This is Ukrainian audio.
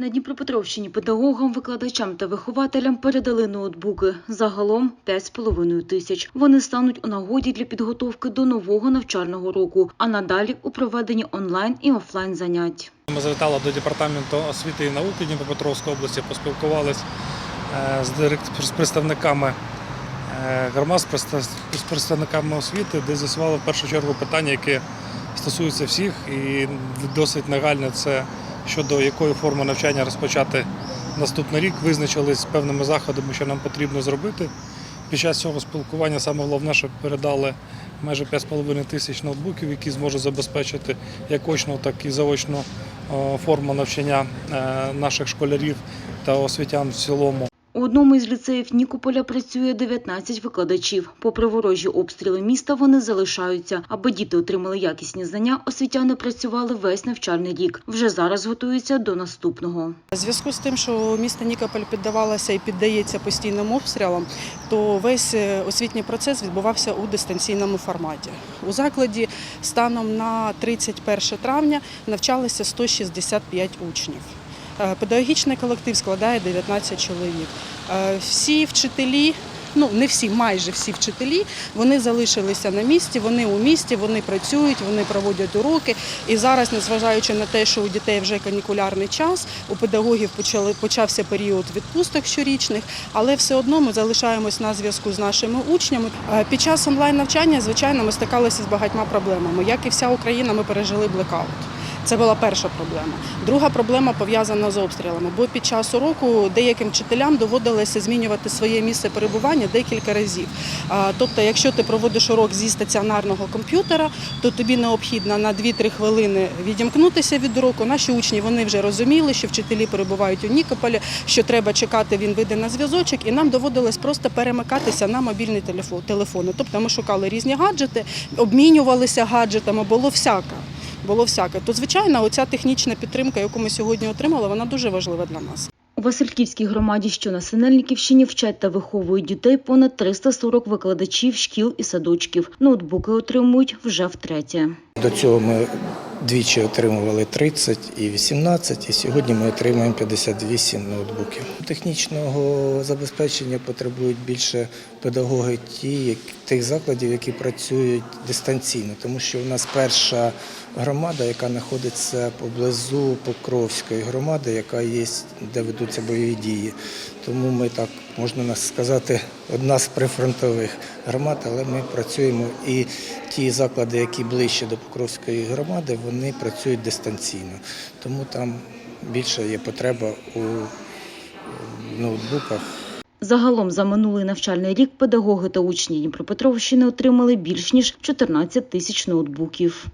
На Дніпропетровщині педагогам, викладачам та вихователям передали ноутбуки. Загалом 5,5 тисяч. Вони стануть у нагоді для підготовки до нового навчального року, а надалі у проведенні онлайн і офлайн занять. Ми завітали до департаменту освіти і науки Дніпропетровської області, поспілкувалися з, директ- з представниками е, громад, з представниками освіти, де з'ясували в першу чергу питання, яке стосується всіх, і досить нагальне це щодо якої форми навчання розпочати наступний рік. Визначились з певними заходами, що нам потрібно зробити. Під час цього спілкування саме головне, що передали майже 5,5 тисяч ноутбуків, які зможуть забезпечити як очну, так і заочну е, форму навчання е, наших школярів та освітян в цілому. У одному із ліцеїв Нікополя працює 19 викладачів. Попри ворожі обстріли міста, вони залишаються. Аби діти отримали якісні знання, освітяни працювали весь навчальний рік. Вже зараз готуються до наступного. У зв'язку з тим, що місто Нікополь піддавалося і піддається постійним обстрілам, то весь е, освітній процес відбувався у дистанційному форматі. У закладі станом на 31 травня навчалося 165 учнів. Е, Педагогічний колектив складає 19 чоловік. Е, Всі вчителі. Ну, не всі, майже всі вчителі, вони залишилися на місці, вони у місті, вони працюють, вони проводять уроки. І зараз, незважаючи на те, що у дітей вже канікулярний час, у педагогів почали, почався період відпусток щорічних, але все одно ми залишаємось на зв'язку з нашими учнями. Е, Під час онлайн-навчання, звичайно, ми стикалися з багатьма проблемами. Як і вся Україна, ми пережили блекаут. Це була перша проблема. Друга проблема пов'язана з обстрілами, бо під час уроку деяким вчителям доводилося змінювати своє місце перебування декілька разів. Тобто, якщо ти проводиш урок зі стаціонарного комп'ютера, то тобі необхідно на 2-3 хвилини відімкнутися від уроку. Наші учні вони вже розуміли, що вчителі перебувають у Нікополі, що треба чекати, він вийде на зв'язочок, і нам доводилось просто перемикатися на мобільні телефо- телефони. Тобто ми шукали різні гаджети, обмінювалися гаджетами, було всяке було всяке. То, звичайно, оця технічна підтримка, яку ми сьогодні отримали, вона дуже важлива для нас. У Васильківській громаді, що на Синельниківщині, вчать та виховують дітей понад 340 викладачів шкіл і садочків. Ноутбуки отримують вже втретє. До цього ми двічі отримували 30 і 18, і сьогодні ми отримуємо 58 ноутбуків. Технічного забезпечення потребують більше педагоги ті, як- тих закладів, які працюють дистанційно, тому що у нас перша громада, яка знаходиться поблизу Покровської громади, яка є, де ведуться бойові дії. Тому ми так можна сказати, одна з прифронтових громад, але ми працюємо і ті заклади, які ближче до Покровської громади, вони працюють дистанційно. Тому там більше є потреба у ноутбуках. Загалом за минулий навчальний рік педагоги та учні Дніпропетровщини отримали більш ніж 14 тисяч ноутбуків.